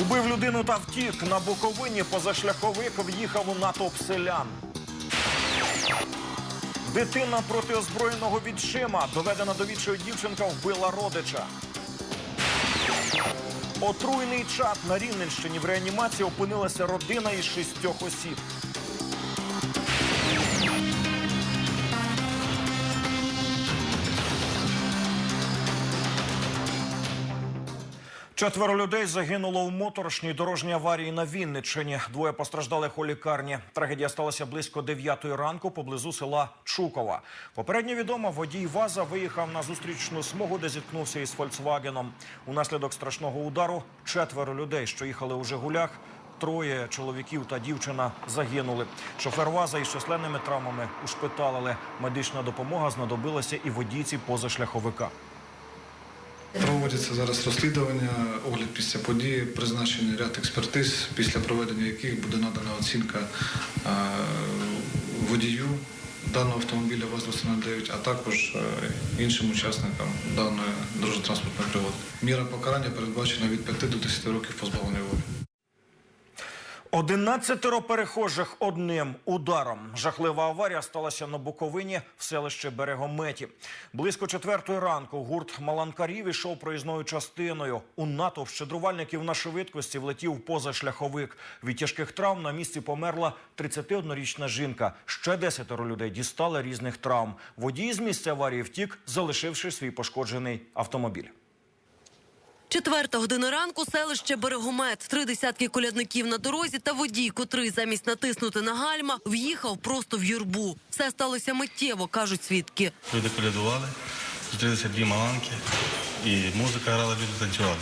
Убив людину та втік. На Буковині позашляховик в'їхав у натовп селян. Дитина проти озброєного відчима. Доведена до відчаю дівчинка вбила родича. Отруйний чат на Рівненщині в реанімації опинилася родина із шістьох осіб. Четверо людей загинуло в моторошній дорожній аварії на Вінниччині. Двоє постраждалих у лікарні. Трагедія сталася близько 9 ранку поблизу села Чукова. Попередньо відомо, водій ВАЗа виїхав на зустрічну смугу, де зіткнувся із Фольксвагеном. Унаслідок страшного удару четверо людей, що їхали у Жигулях. Троє чоловіків та дівчина загинули. Шофер ВАЗа із численними травмами ушпиталили. Медична допомога знадобилася і водійці позашляховика. Проводяться зараз розслідування, огляд після події, призначений ряд експертиз, після проведення яких буде надана оцінка е, водію даного автомобіля ВАЗ-209, а також е, іншим учасникам даної дорожньо-транспортної пригоди. Міра покарання передбачена від 5 до 10 років позбавлення волі. Одинадцятеро перехожих одним ударом. Жахлива аварія сталася на Буковині в селищі Берегометі. Близько четвертої ранку гурт маланкарів ішов проїзною частиною. У натовп щедрувальників на швидкості влетів позашляховик. Від тяжких травм на місці померла 31-річна жінка. Ще десятеро людей дістали різних травм. Водій з місця аварії втік, залишивши свій пошкоджений автомобіль. Четверта година ранку селище Берегомет. Три десятки колядників на дорозі та водій, котрий замість натиснути на гальма, в'їхав просто в юрбу. Все сталося миттєво, кажуть свідки. Люди колядували, зустрілися дві маланки, і музика грала, люди танцювали.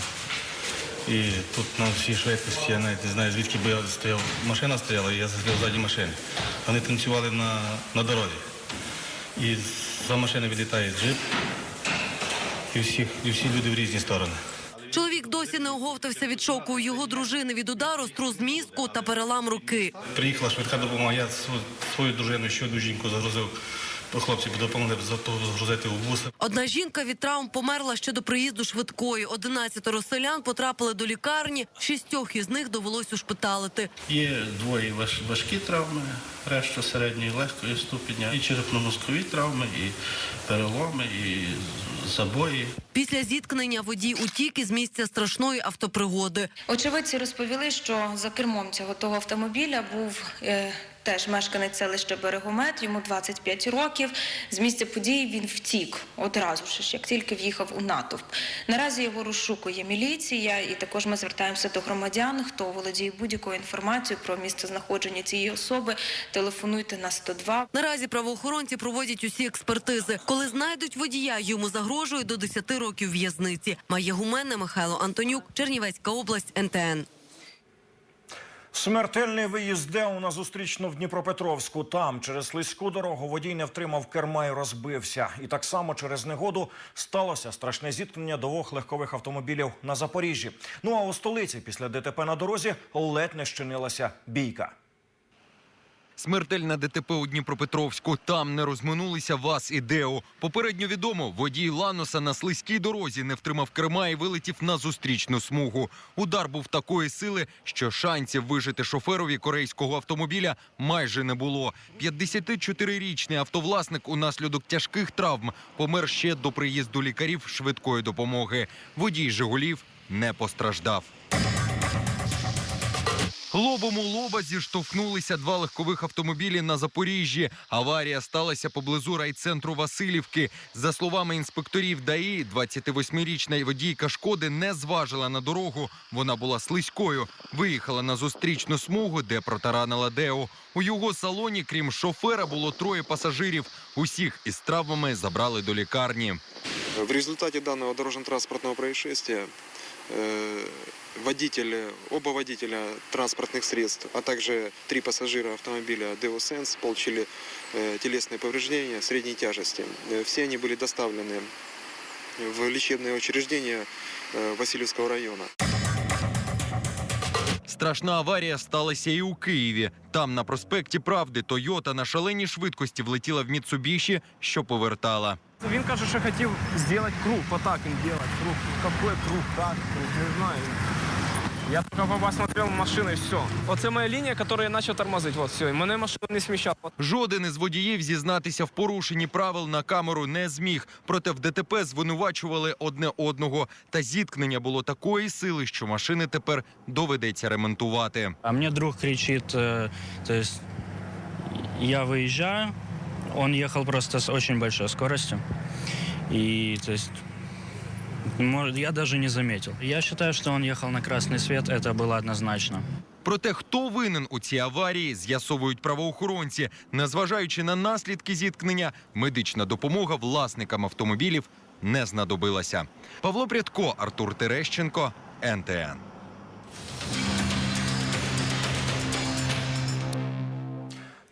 І тут на всій швидкості, я навіть не знаю, звідки би я стояв. Машина стояла, і я застряв ззаді машини. Вони танцювали на, на дорозі. І за машини відлітає джип, і, всіх, і всі люди в різні сторони. Чоловік досі не оговтався від шоку. Його дружини від удару струс мізку та перелам руки. Приїхала швидка допомога, я свою дружину, що жінку загрузив. Хлопці допомогли загрузити у бус. Одна жінка від травм померла ще до приїзду швидкої. Одинадцятеро селян потрапили до лікарні. Шістьох із них довелось ушпиталити. Є двоє важ- важкі травми, решта середньої легкої ступеня, і черепно-мозкові травми, і переломи, і забої. Після зіткнення водій утік із місця страшної автопригоди. Очевидці розповіли, що за кермом цього того автомобіля був е, теж мешканець селища Берегомет, йому 25 років. З місця події він втік одразу ж, як тільки в'їхав у натовп. Наразі його розшукує міліція, і також ми звертаємося до громадян, хто володіє будь-якою інформацією про місце знаходження цієї особи. Телефонуйте на 102. Наразі правоохоронці проводять усі експертизи. Коли знайдуть водія, йому загрожує до 10 років в'язниці. Має гуменне Михайло Антонюк, Чернівецька область, НТН. Смертельний виїзд ДЕУ на зустрічну в Дніпропетровську. Там через слизьку дорогу водій не втримав керма і розбився. І так само через негоду сталося страшне зіткнення двох легкових автомобілів на Запоріжжі. Ну а у столиці після ДТП на дорозі ледь не щинилася бійка. Смертельна ДТП у Дніпропетровську. Там не розминулися ВАЗ і ДЕО. Попередньо відомо, водій Ланоса на слизькій дорозі не втримав керма і вилетів на зустрічну смугу. Удар був такої сили, що шансів вижити шоферові корейського автомобіля майже не було. 54-річний автовласник унаслідок тяжких травм помер ще до приїзду лікарів швидкої допомоги. Водій Жигулів не постраждав. Лобом у лоба зіштовхнулися два легкових автомобілі на Запоріжжі. Аварія сталася поблизу райцентру Васильівки. За словами інспекторів ДАІ, 28-річна водійка шкоди не зважила на дорогу. Вона була слизькою. Виїхала на зустрічну смугу, де протаранила Део. У його салоні, крім шофера, було троє пасажирів. Усіх із травмами забрали до лікарні. В результате данного дорожно-транспортного происшествия э, водитель, оба водителя транспортных средств, а также три пассажира автомобиля Deо Sense получили э, телесные повреждения средней тяжести. Э, Все они были доставлены в лечебное учреждение э, Васильевского района. Страшна аварія сталася і у Києві. Там на проспекті Правди Тойота на шаленій швидкості влетіла в Міцубіші, що повертала. Він каже, що хотів зробити круг, отак він робить круг. Какой круг, як круг, не знаю. Я только посмотрел машину і все. Оце моя лінія, яка я почав тормозити. Вот все. І мене машина не сміщала. Жоден із водіїв зізнатися в порушенні правил на камеру не зміг. Проте в ДТП звинувачували одне одного. Та зіткнення було такої сили, що машини тепер доведеться ремонтувати. А мне друг кричит, э, то есть я выезжаю, он ехал просто с очень большой скоростью. И то есть мо- я даже не заметил. Я считаю, что он ехал на красный свет, это было однозначно. Проте, хто винен у цій аварії, з'ясовують правоохоронці. Незважаючи на наслідки зіткнення, медична допомога власникам автомобілів не знадобилася. Павло Прядко, Артур Терещенко, НТН.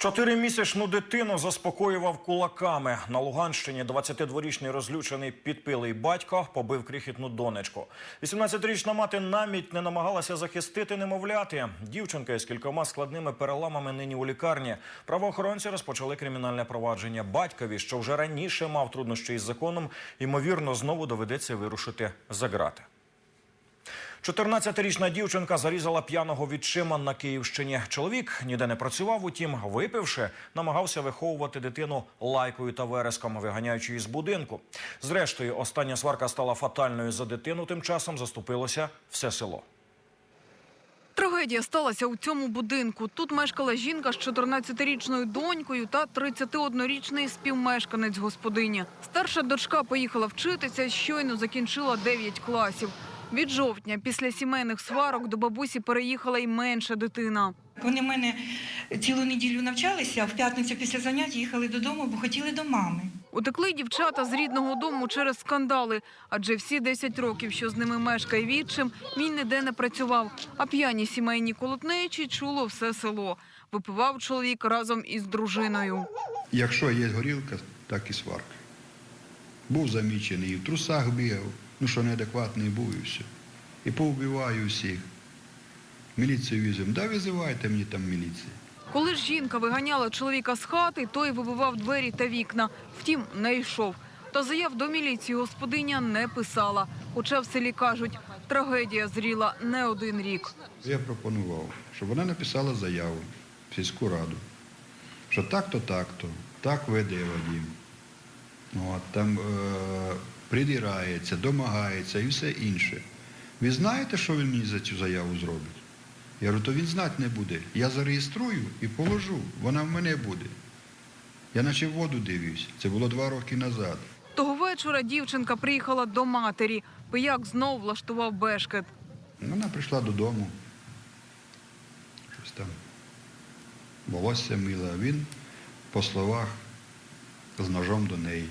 Чотиримісячну дитину заспокоював кулаками. На Луганщині 22-річний розлючений підпилий батько побив крихітну донечку. 18-річна мати навіть не намагалася захистити немовляти. Дівчинка із кількома складними переламами нині у лікарні. Правоохоронці розпочали кримінальне провадження. Батькові, що вже раніше мав труднощі із законом, ймовірно, знову доведеться вирушити за ґрати. 14-річна дівчинка зарізала п'яного відчима на Київщині. Чоловік ніде не працював, утім, випивши, намагався виховувати дитину лайкою та вереском, виганяючи із будинку. Зрештою, остання сварка стала фатальною за дитину. Тим часом заступилося все село. Трагедія сталася у цьому будинку. Тут мешкала жінка з 14-річною донькою та 31-річний співмешканець господині. Старша дочка поїхала вчитися, щойно закінчила 9 класів. Від жовтня після сімейних сварок до бабусі переїхала й менша дитина. Вони в мене цілу неділю навчалися, а в п'ятницю після занять їхали додому, бо хотіли до мами. Утекли дівчата з рідного дому через скандали, адже всі 10 років, що з ними мешкає відчим, він ніде не працював. А п'яні сімейні колотнечі чуло все село. Випивав чоловік разом із дружиною. Якщо є горілка, так і сварка. Був замічений і в трусах бігав, ну що неадекватний був і все. І повбиваю всіх. Міліцію візьмемо. Да визивайте мені там міліцію. Коли ж жінка виганяла чоловіка з хати, той вибивав двері та вікна. Втім, не йшов. Та заяв до міліції господиня не писала. Хоча в селі кажуть, трагедія зріла не один рік. Я пропонував, щоб вона написала заяву в сільську раду, що так-то, так-то, так веде Вадим. От, там е- придирається, домагається і все інше. Ви знаєте, що він мені за цю заяву зробить? Я говорю, то він знати не буде. Я зареєструю і положу, вона в мене буде. Я наче в воду дивлюсь. Це було два роки назад. Того вечора дівчинка приїхала до матері. Пияк знов влаштував бешкет. Вона прийшла додому. Щось там волосся мила. Він, по словах, з ножом до неї.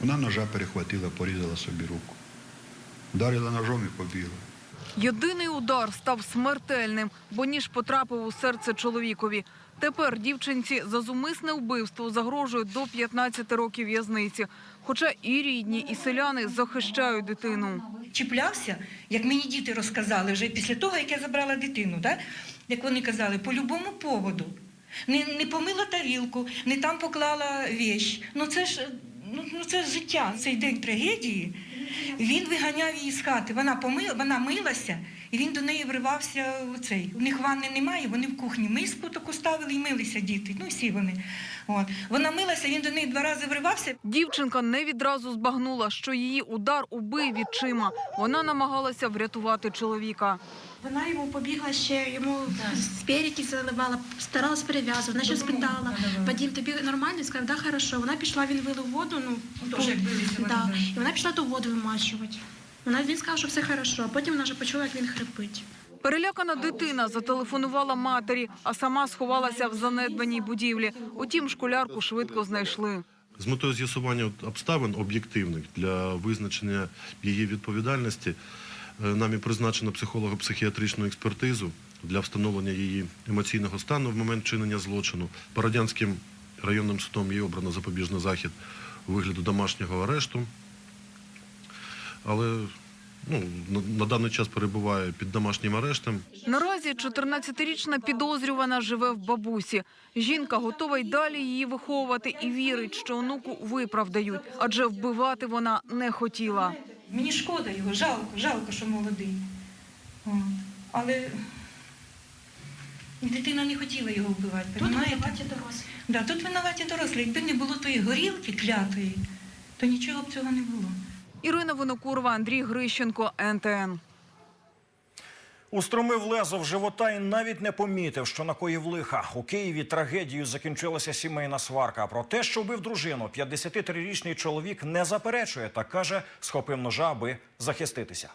Вона ножа перехватила, порізала собі руку. Вдарила ножом і побігла. Єдиний удар став смертельним, бо ніж потрапив у серце чоловікові. Тепер дівчинці за зумисне вбивство загрожує до 15 років в'язниці. Хоча і рідні, і селяни захищають дитину. Чіплявся, як мені діти розказали вже після того, як я забрала дитину, да? як вони казали, по любому поводу. Не, не помила тарілку, не там поклала вещь. Ну це ж ну, ну це життя, цей день трагедії. Він виганяв її з хати. Вона помила, вона милася, і він до неї вривався у цей. У них ванни немає, вони в кухні миску таку ставили і милися діти. Ну всі вони. От. Вона милася, він до неї два рази вривався. Дівчинка не відразу збагнула, що її удар убив відчима. Вона намагалася врятувати чоловіка. Вона йому побігла ще, йому спереді заливала, старалась перев'язувати, вона ще спитала, Вадим, тобі нормально? Він сказав, да, хорошо. Вона пішла, він вилив воду, ну, як да. да. і вона пішла ту воду вимачувати. Вона, він сказав, що все хорошо, а потім вона вже почула, як він хрипить. Перелякана дитина зателефонувала матері, а сама сховалася в занедбаній будівлі. Утім, школярку швидко знайшли. З метою з'ясування обставин об'єктивних для визначення її відповідальності нами призначено психолого-психіатричну експертизу для встановлення її емоційного стану в момент чинення злочину. Бородянським районним судом їй обрано запобіжний захід у вигляду домашнього арешту. Але ну, на, на даний час перебуває під домашнім арештом. Наразі 14-річна підозрювана живе в бабусі. Жінка готова й далі її виховувати і вірить, що онуку виправдають, адже вбивати вона не хотіла. Мені шкода його, жалко, жалко, що молодий. От. Але дитина не хотіла його вбивати. Тут винуваті дорослі. Да, тут винуваті дорослі. Якби не було тої горілки клятої, то нічого б цього не було. Ірина Винокурова, Андрій Грищенко, НТН. Устромив лезо в живота і навіть не помітив, що накоїв лиха. У Києві трагедією закінчилася сімейна сварка. Про те, що вбив дружину, 53-річний чоловік не заперечує та каже, схопив ножа, аби захиститися.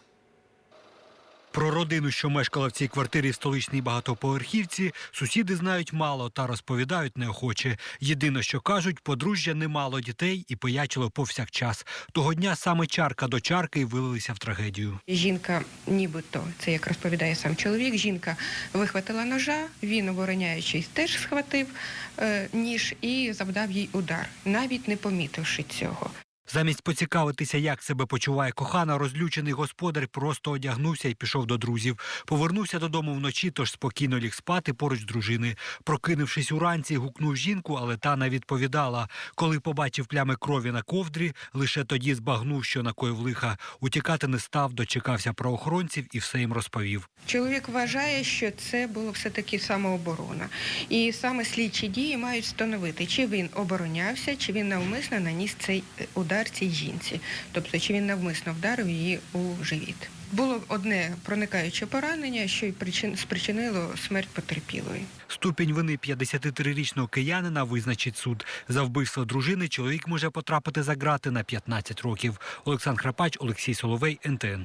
Про родину, що мешкала в цій квартирі в столичній багатоповерхівці, сусіди знають мало та розповідають неохоче. Єдине, що кажуть, подружжя не мало дітей і пиячило повсякчас. Того дня саме чарка до чарки й вилилися в трагедію. Жінка, нібито, це як розповідає сам чоловік, жінка вихватила ножа, він, обороняючись, теж схватив е, ніж і завдав їй удар, навіть не помітивши цього. Замість поцікавитися, як себе почуває кохана, розлючений господар просто одягнувся і пішов до друзів. Повернувся додому вночі, тож спокійно ліг спати поруч дружини. Прокинувшись уранці, гукнув жінку, але та не відповідала. Коли побачив плями крові на ковдрі, лише тоді збагнув, що накоїв лиха. Утікати не став, дочекався правоохоронців і все їм розповів. Чоловік вважає, що це було все-таки самооборона. І саме слідчі дії мають встановити, чи він оборонявся, чи він навмисно наніс цей е, удар цій жінці, тобто чи він навмисно вдарив її у живіт. Було одне проникаюче поранення, що й причин спричинило смерть потерпілої. Ступінь вини 53-річного киянина визначить суд. За вбивство дружини чоловік може потрапити за ґрати на 15 років. Олександр Храпач, Олексій Соловей, НТН.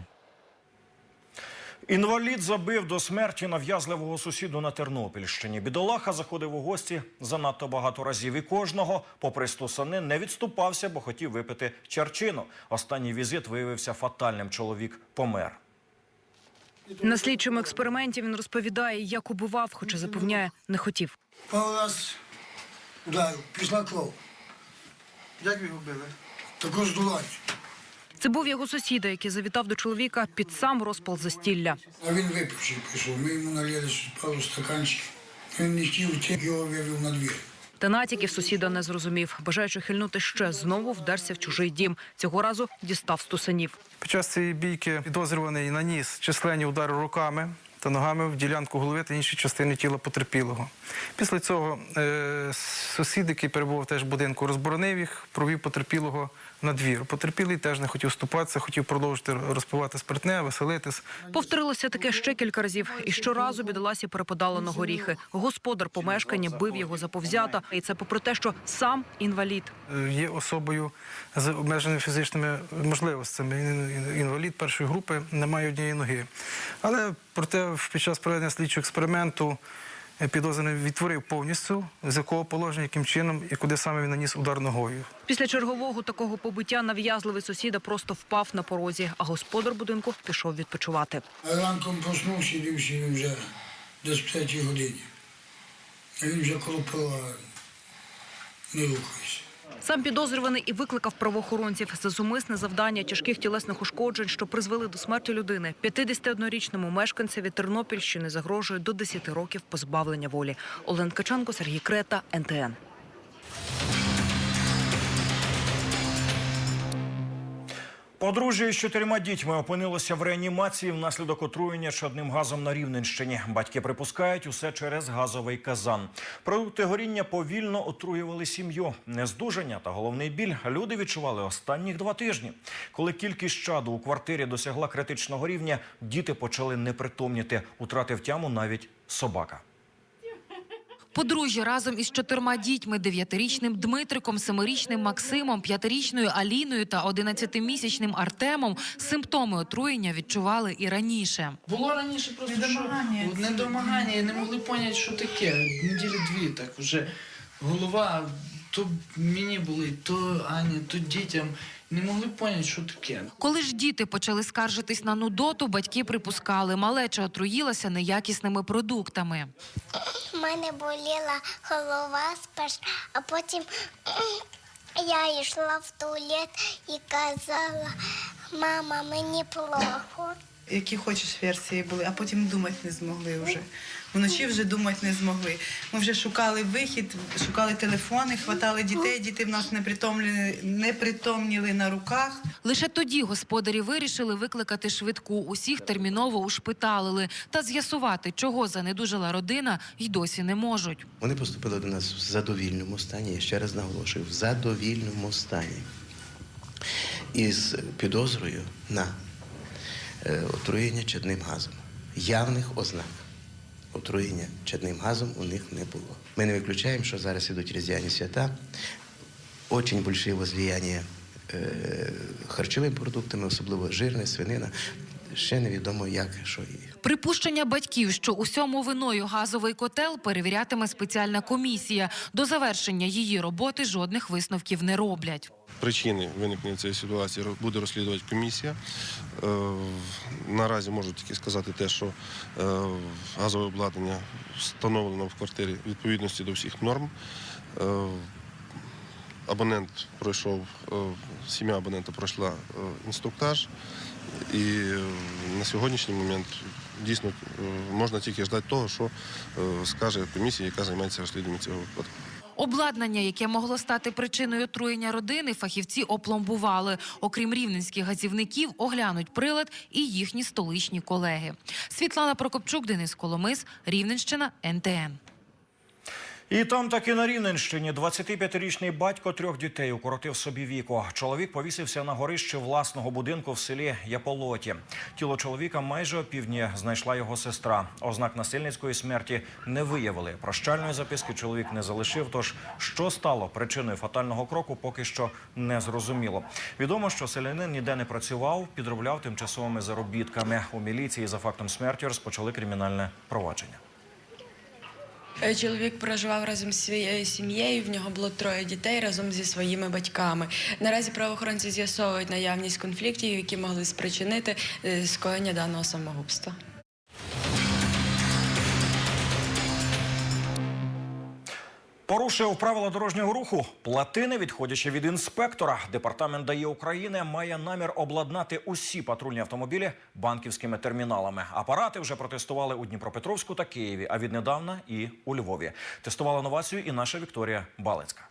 Інвалід забив до смерті нав'язливого сусіду на Тернопільщині. Бідолаха заходив у гості занадто багато разів і кожного, попри стусани, не відступався, бо хотів випити чарчину. Останній візит виявився фатальним. Чоловік помер. На слідчому експерименті він розповідає, як убивав, хоча запевняє, не хотів. Раз ударив, пішла кров. Як ви його били? Також долать. Це був його сусіда, який завітав до чоловіка під сам розпал застілля. А він випивши прийшов. Ми йому налили пару стаканчиків. Він не хотів його вивів на двір. Та натяків сусіда не зрозумів. Бажаючи хильнути ще, знову вдерся в чужий дім. Цього разу дістав стусанів. Під час цієї бійки підозрюваний наніс численні удари руками та ногами в ділянку голови та інші частини тіла потерпілого. Після цього е, сусід, який перебував теж в будинку, розборонив їх, провів потерпілого на двір. Потерпілий теж не хотів ступатися, хотів продовжити розпивати спиртне, веселитись. Повторилося таке ще кілька разів, і щоразу бідоласі перепадало на горіхи. Господар помешкання бив його заповзято, і це попри те, що сам інвалід. Е, Є особою з обмеженими фізичними можливостями. Інвалід першої групи не має однієї ноги. Але проте під час проведення слідчого експерименту підозрюваний відтворив повністю, з якого положення, яким чином і куди саме він наніс удар ногою. Після чергового такого побиття нав'язливий сусіда просто впав на порозі, а господар будинку пішов відпочивати. Ранком проснувся, дивився, він вже десь в третій годині. Він вже коло права не рухається. Сам підозрюваний і викликав правоохоронців за зумисне завдання тяжких тілесних ушкоджень, що призвели до смерті людини. 51-річному мешканцеві Тернопільщини загрожує до 10 років позбавлення волі. Олен Ткаченко, Сергій Крета, НТН. Подружжя із чотирма дітьми опинилося в реанімації внаслідок отруєння чадним газом на Рівненщині. Батьки припускають усе через газовий казан. Продукти горіння повільно отруювали сім'ю. Нездужання та головний біль люди відчували останніх два тижні. Коли кількість чаду у квартирі досягла критичного рівня, діти почали непритомніти. Утратив тяму навіть собака. Подружжя разом із чотирма дітьми: дев'ятирічним Дмитриком, семирічним Максимом, п'ятирічною Аліною та одинадцятимісячним Артемом симптоми отруєння відчували і раніше. Було раніше просто недомагання. Що, недомагання, і не могли поняти, що таке. Неділі дві так вже голова то мені болить, то Ані, то дітям. Не могли поняти, що таке. Коли ж діти почали скаржитись на нудоту, батьки припускали, малеча отруїлася неякісними продуктами. У мене боліла голова спершу, а потім я йшла в туалет і казала, мама, мені плохо. Які хочеш версії були, а потім думати не змогли вже. Вночі вже думати не змогли. Ми вже шукали вихід, шукали телефони, хватали дітей, діти в нас не притомлені, не притомніли на руках. Лише тоді господарі вирішили викликати швидку. Усіх терміново ушпиталили та з'ясувати, чого занедужала родина, й досі не можуть. Вони поступили до нас в задовільному стані, я ще раз наголошую, в задовільному стані. Із підозрою на отруєння чадним газом. Явних ознак отруєння чадним газом у них не було. Ми не виключаємо, що зараз ідуть різдвяні свята. Очень велике возліяння е, харчовими продуктами, особливо жирна, свинина. Ще невідомо як, що і Припущення батьків, що усьому виною газовий котел, перевірятиме спеціальна комісія. До завершення її роботи жодних висновків не роблять. Причини виникнення цієї ситуації буде розслідувати комісія. Е, Наразі можу тільки сказати те, що е, газове обладнання встановлено в квартирі відповідності до всіх норм. Е, Абонент пройшов, сім'я абонента пройшла інструктаж, і на сьогоднішній момент дійсно е, можна тільки ждати того, що е, скаже комісія, яка займається розслідуванням цього випадку. Обладнання, яке могло стати причиною отруєння родини, фахівці опломбували. Окрім рівненських газівників, оглянуть прилад і їхні столичні колеги. Світлана Прокопчук, Денис Коломис, Рівненщина, НТН. І там таки на Рівненщині 25-річний батько трьох дітей укоротив собі віку. Чоловік повісився на горищі власного будинку в селі Яполоті. Тіло чоловіка майже опівдні знайшла його сестра. Ознак насильницької смерті не виявили. Прощальної записки чоловік не залишив. Тож що стало причиною фатального кроку, поки що не зрозуміло. Відомо, що селянин ніде не працював, підробляв тимчасовими заробітками. У міліції за фактом смерті розпочали кримінальне провадження. Е, Чоловік проживав разом з своєю сім'єю. В нього було троє дітей разом зі своїми батьками. Наразі правоохоронці з'ясовують наявність конфліктів, які могли спричинити е, скоєння даного самогубства. Порушив правила дорожнього руху. Плати не відходячи від інспектора. Департамент ДАІ України має намір обладнати усі патрульні автомобілі банківськими терміналами. Апарати вже протестували у Дніпропетровську та Києві, а віднедавна і у Львові. Тестувала новацію і наша Вікторія Балицька.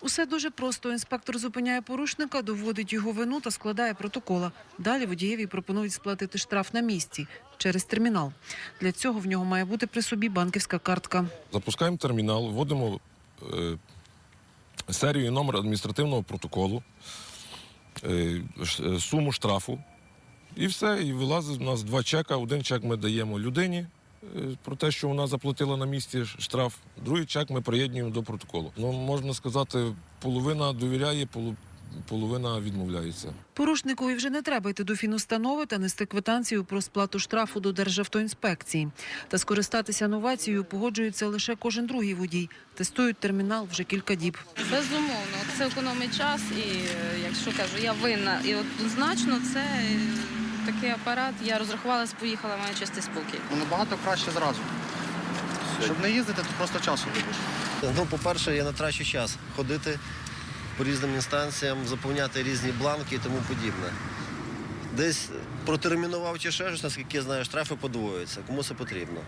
Усе дуже просто. Інспектор зупиняє порушника, доводить його вину та складає протокола. Далі водієві пропонують сплатити штраф на місці через термінал. Для цього в нього має бути при собі банківська картка. Запускаємо термінал, вводимо е, серію номер адміністративного протоколу, е, е, суму штрафу. І все. І вилазить у нас два чека. Один чек ми даємо людині е, про те, що вона заплатила на місці штраф. Другий чек ми приєднуємо до протоколу. Ну, можна сказати, половина довіряє, половина відмовляється. Порушникові вже не треба йти до фінустанови та нести квитанцію про сплату штрафу до Державтоінспекції. Та скористатися новацією погоджується лише кожен другий водій. Тестують термінал вже кілька діб. Безумовно, це економить час, і е, якщо кажу, я винна, і однозначно це е, такий апарат. Я розрахувалась, поїхала, маю чистий спокій. Ну, Набагато краще зразу. Щоб не їздити, то просто часу губиш. Ну, по-перше, я не трачу час ходити по різним інстанціям, заповняти різні бланки і тому подібне. Десь протермінував чи ще щось, наскільки я знаю, штрафи подвоюються. Кому це потрібно?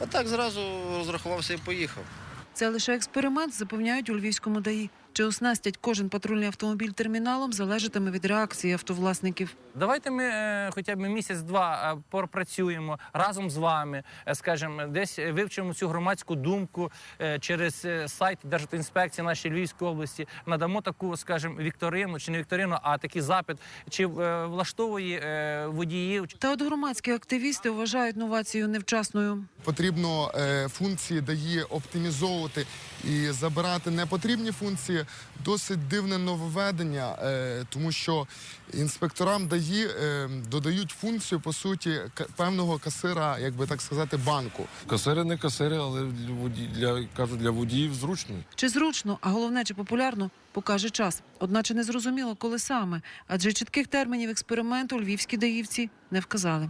А так зразу розрахувався і поїхав. Це лише експеримент, запевняють у Львівському ДАІ. Чи оснастять кожен патрульний автомобіль терміналом, залежатиме від реакції автовласників. Давайте ми е, хоча б місяць-два е, пропрацюємо разом з вами, е, скажімо, десь вивчимо цю громадську думку е, через сайт Держінспекції нашої Львівської області. Надамо таку, скажімо, вікторину чи не вікторину, а такий запит, чи е, влаштовує е, водіїв. Та от громадські активісти вважають новацію невчасною. Потрібно е, функції дає оптимізовувати і забирати непотрібні функції. Досить дивне нововведення, е, тому що інспекторам ДАІ е, додають функцію по суті певного касира, як би так сказати, банку. Касири не касири, але для водій, для кажуть, для водіїв зручно. Чи зручно, а головне, чи популярно, покаже час. Одначе не зрозуміло, коли саме, адже чітких термінів експерименту львівські даївці не вказали.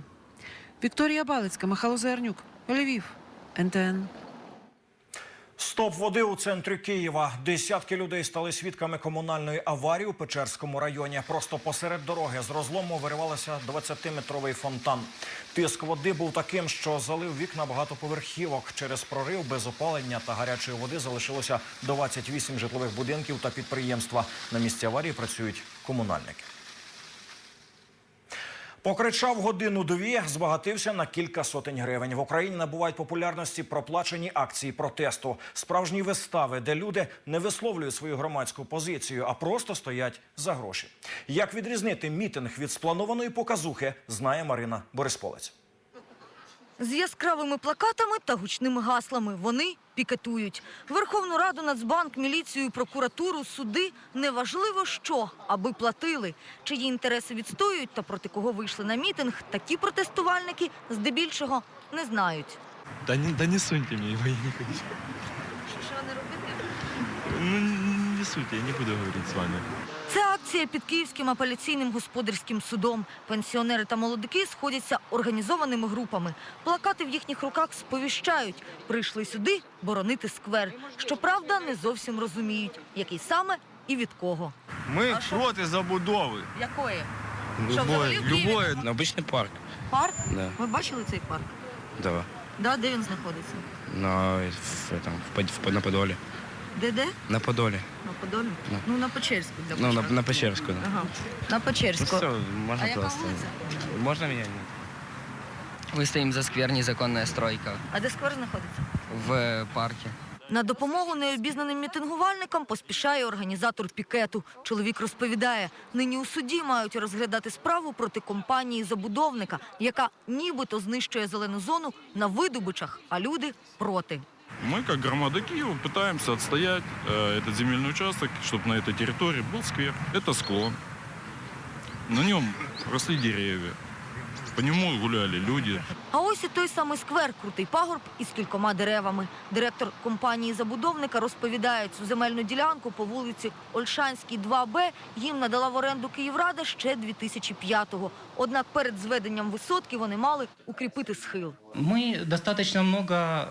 Вікторія Балицька, Михайло Заярнюк, Львів, НТН. Стоп води у центрі Києва. Десятки людей стали свідками комунальної аварії у Печерському районі. Просто посеред дороги з розлому виривалося 20-метровий фонтан. Тиск води був таким, що залив вікна багатоповерхівок. Через прорив без опалення та гарячої води залишилося 28 житлових будинків та підприємства. На місці аварії працюють комунальники. Покричав годину-дві, збагатився на кілька сотень гривень. В Україні набувають популярності проплачені акції протесту, справжні вистави, де люди не висловлюють свою громадську позицію, а просто стоять за гроші. Як відрізнити мітинг від спланованої показухи, знає Марина Борисполець. З яскравими плакатами та гучними гаслами вони пікетують. Верховну Раду, Нацбанк, міліцію, прокуратуру, суди – неважливо що, аби платили. Чиї інтереси відстоюють та проти кого вийшли на мітинг, такі протестувальники здебільшого не знають. Да не, да не суньте не хочу. Що не робити? Ну, не суньте, я не буду говорить с вами. Це акція під Київським апеляційним господарським судом. Пенсіонери та молодики сходяться організованими групами. Плакати в їхніх руках сповіщають. Прийшли сюди боронити сквер. Щоправда, не зовсім розуміють, який саме і від кого. Ми проти забудови. Якої? Що, взагалі в Києві любої. Обычный парк, Парк? да. Ви бачили цей парк? Да. Да, де він знаходиться? На, в, этом, в, Под- в, на Подоле. Де де? На Подоле. На Подолі? Да. Ну на Печерську для Ну, на, на Печерську, да. Ага. На Ну, все, можно А яка просто. вулиця? Можно меня? Мы стоим за сквер «Незаконная стройка» А де сквер знаходиться? в парке. На допомогу необізнаним мітингувальникам поспішає організатор пікету. Чоловік розповідає, нині у суді мають розглядати справу проти компанії забудовника, яка нібито знищує зелену зону на видобичах, а люди проти. Мы, как громада Киева, пытаемся отстоять э, этот земельный участок, чтобы на этой территории был сквер. Это склон. На нем росли деревья. По нему гуляли люди. А ось і той самий сквер, крутий пагорб із кількома деревами. Директор компанії забудовника розповідає, цю земельну ділянку по вулиці Ольшанській, 2Б їм надала в оренду Київрада ще 2005-го. Однак перед зведенням висотки вони мали укріпити схил. Мы достаточно много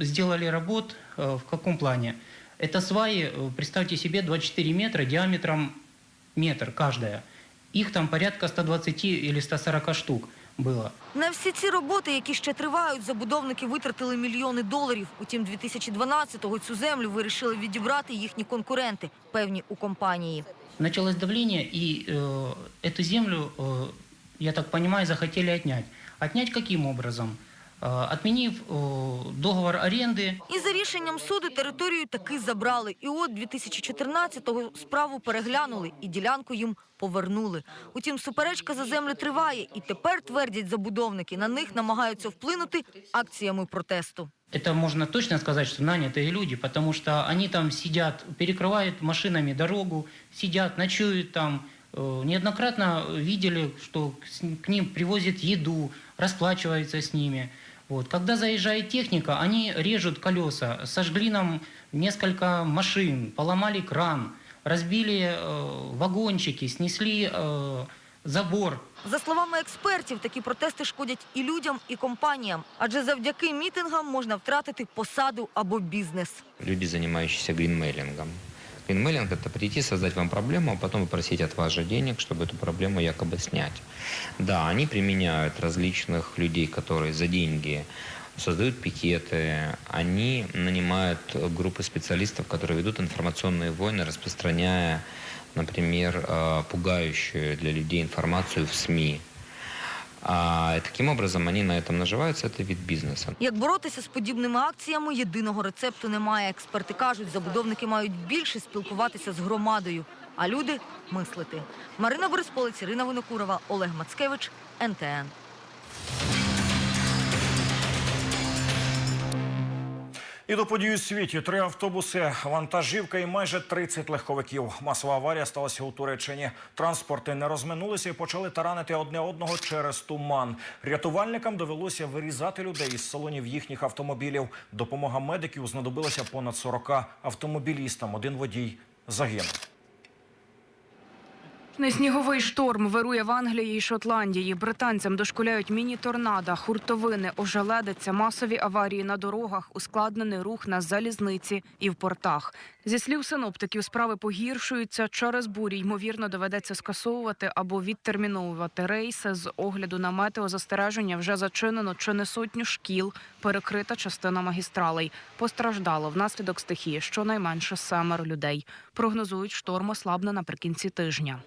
сделали работ. э, В каком плане? Это сваи, э, представьте себе, 24 метра диаметром метр каждая. Их там порядка 120 или 140 штук было. На всі ці роботи, які ще тривають, забудовники витратили мільйони доларів. Утім, 2012-го цю землю вирішили відібрати їхні конкуренти, певні у компанії. Началось давление, и э, эту землю, э, я так понимаю, захотели отнять. Отнять каким образом? Э, отменив э, договор аренды, І за рішенням суду територію таки забрали. І от 2014-го справу переглянули і ділянку їм повернули. Утім, суперечка за землю триває, і тепер твердять забудовники, на них намагаються вплинути акціями протесту. Это можно точно сказать, что нанятые люди, потому что они там сидят, перекрывают машинами дорогу, сидят, ночуют там. Э, Неоднократно видели, что к с- к ним привозят еду, расплачиваются с ними. Вот. Когда заезжает техника, они режут колеса, сожгли нам несколько машин, поломали кран, разбили э, вагончики, снесли э, забор. За словами експертів, такі протести шкодять і людям, і компаніям, адже завдяки мітингам можна втратити посаду або бізнес. люди, занимающиеся гринмейлингом. Гринмейлинг – это прийти, создать вам проблему, а потом попросить от вас же денег, чтобы эту проблему якобы снять. Да, они применяют различных людей, которые за деньги создают пикеты, они нанимают группы специалистов, которые ведут информационные войны, распространяя, например, э, пугающую для людей информацию в СМИ. а таким образом они на этом наживаются, это вид бизнеса. Як боротися з подібними акціями, єдиного рецепту немає. Експерти кажуть, забудовники мають більше спілкуватися з громадою, а люди мислити. Марина Борисполець, Ірина Винокурова, Олег Мацкевич, НТН. І до подій у світі три автобуси, вантажівка і майже 30 легковиків. Масова аварія сталася у Туреччині. Транспорти не розминулися і почали таранити одне одного через туман. Рятувальникам довелося вирізати людей із салонів їхніх автомобілів. Допомога медиків знадобилася понад 40 автомобілістам. Один водій загинув. Моторошний сніговий шторм вирує в Англії і Шотландії. Британцям дошкуляють міні-торнада, хуртовини, ожеледиця, масові аварії на дорогах, ускладнений рух на залізниці і в портах. Зі слів синоптиків, справи погіршуються. Через бурі ймовірно доведеться скасовувати або відтерміновувати рейси. З огляду на метеозастереження вже зачинено чи не сотню шкіл, перекрита частина магістралей. Постраждало внаслідок стихії щонайменше семеро людей. Прогнозують шторм ослабне наприкінці тижня.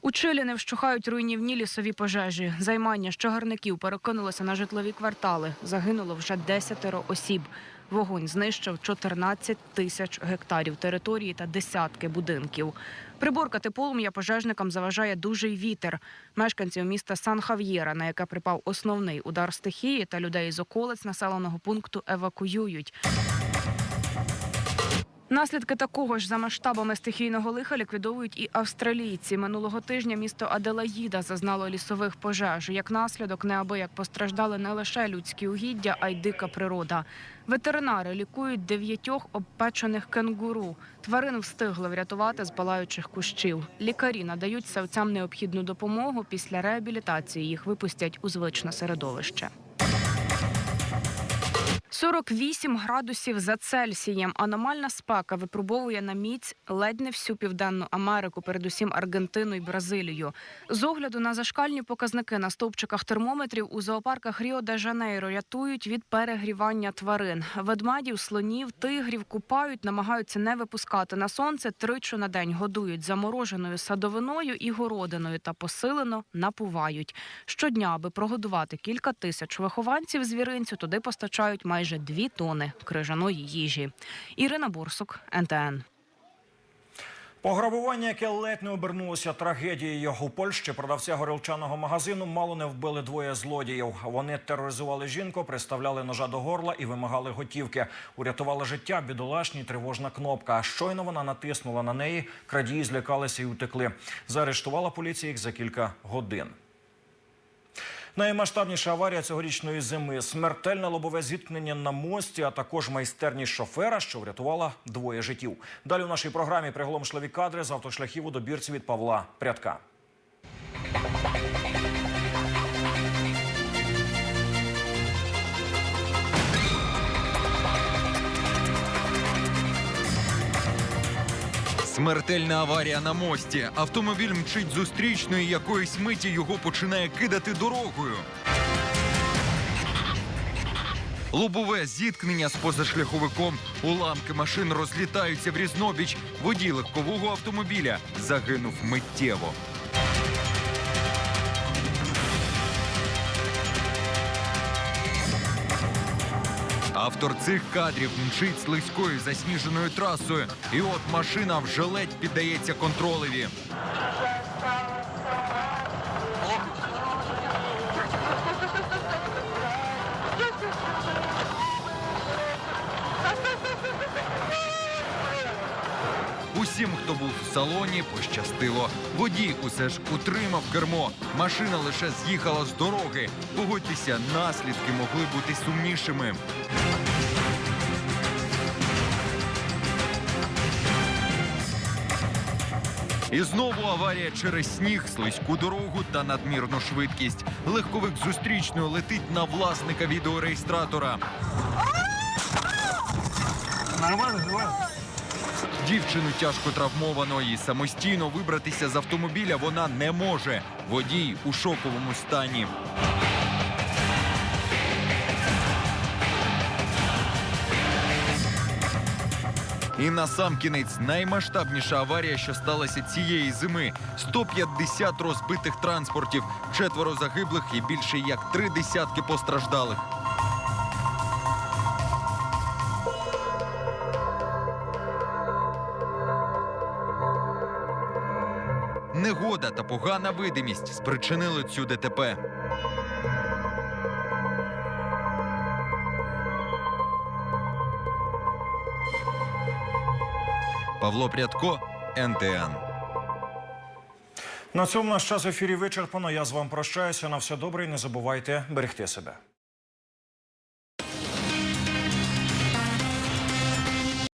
У Чилі не вщухають руйнівні лісові пожежі. Займання щогарників перекинулося на житлові квартали. Загинуло вже десятеро осіб. Вогонь знищив 14 тисяч гектарів території та десятки будинків. Приборкати полум'я пожежникам заважає дужий вітер. Мешканців міста Сан-Хав'єра, на яке припав основний удар стихії, та людей з околиць населеного пункту евакуюють. Наслідки такого ж за масштабами стихійного лиха ліквідовують і австралійці. Минулого тижня місто Аделаїда зазнало лісових пожеж. Як наслідок, неабияк постраждали не лише людські угіддя, а й дика природа. Ветеринари лікують дев'ятьох обпечених кенгуру. Тварин встигли врятувати з палаючих кущів. Лікарі надають савцям необхідну допомогу. Після реабілітації їх випустять у звичне середовище. 48 градусів за Цельсієм. Аномальна спека випробовує на міць ледь не всю південну Америку, передусім Аргентину і Бразилію. З огляду на зашкальні показники на стовпчиках термометрів у зоопарках Ріо де Жанейро рятують від перегрівання тварин. Ведмедів, слонів, тигрів купають, намагаються не випускати на сонце. Тричі на день годують замороженою садовиною і городиною та посилено напувають. Щодня, аби прогодувати кілька тисяч вихованців звіринцю, туди постачають майже дві тони крижаної їжі. Ірина Бурсук, НТН. Пограбування, яке ледь не обернулося трагедією у Польщі, продавця горілчаного магазину мало не вбили двоє злодіїв. Вони тероризували жінку, приставляли ножа до горла і вимагали готівки. Урятувала життя бідолашній тривожна кнопка. Щойно вона натиснула на неї. Крадії злякалися і утекли. Заарештувала поліція їх за кілька годин. Наймасштабніша аварія цьогорічної зими смертельне лобове зіткнення на мості, а також майстерність шофера, що врятувала двоє життів. Далі у нашій програмі приголомшливі кадри з автошляхів у добірці від Павла Прядка. Смертельна аварія на мості. Автомобіль мчить зустрічної якоїсь миті його починає кидати дорогою. Лобове зіткнення з позашляховиком. Уламки машин розлітаються в різнобіч. Водій легкового автомобіля загинув миттєво. Автор цих кадрів мчить слизькою засніженою трасою, і от машина вже ледь піддається контролеві. Усім, хто був в салоні, пощастило. Водій усе ж утримав кермо. Машина лише з'їхала з дороги. Погодьтеся, наслідки могли бути сумнішими. І знову аварія через сніг, слизьку дорогу та надмірну швидкість. Легковик зустрічною летить на власника відеореєстратора. Дівчину тяжко травмовано і самостійно вибратися з автомобіля вона не може. Водій у шоковому стані. І насамкінець наймасштабніша аварія, що сталася цієї зими. 150 розбитих транспортів, четверо загиблих і більше як три десятки постраждалих. Негода та погана видимість спричинили цю ДТП. Павло Прядко, НТН. На цьому наш час в ефірі вичерпано. Я з вами прощаюся. На все добре і не забувайте берегти себе.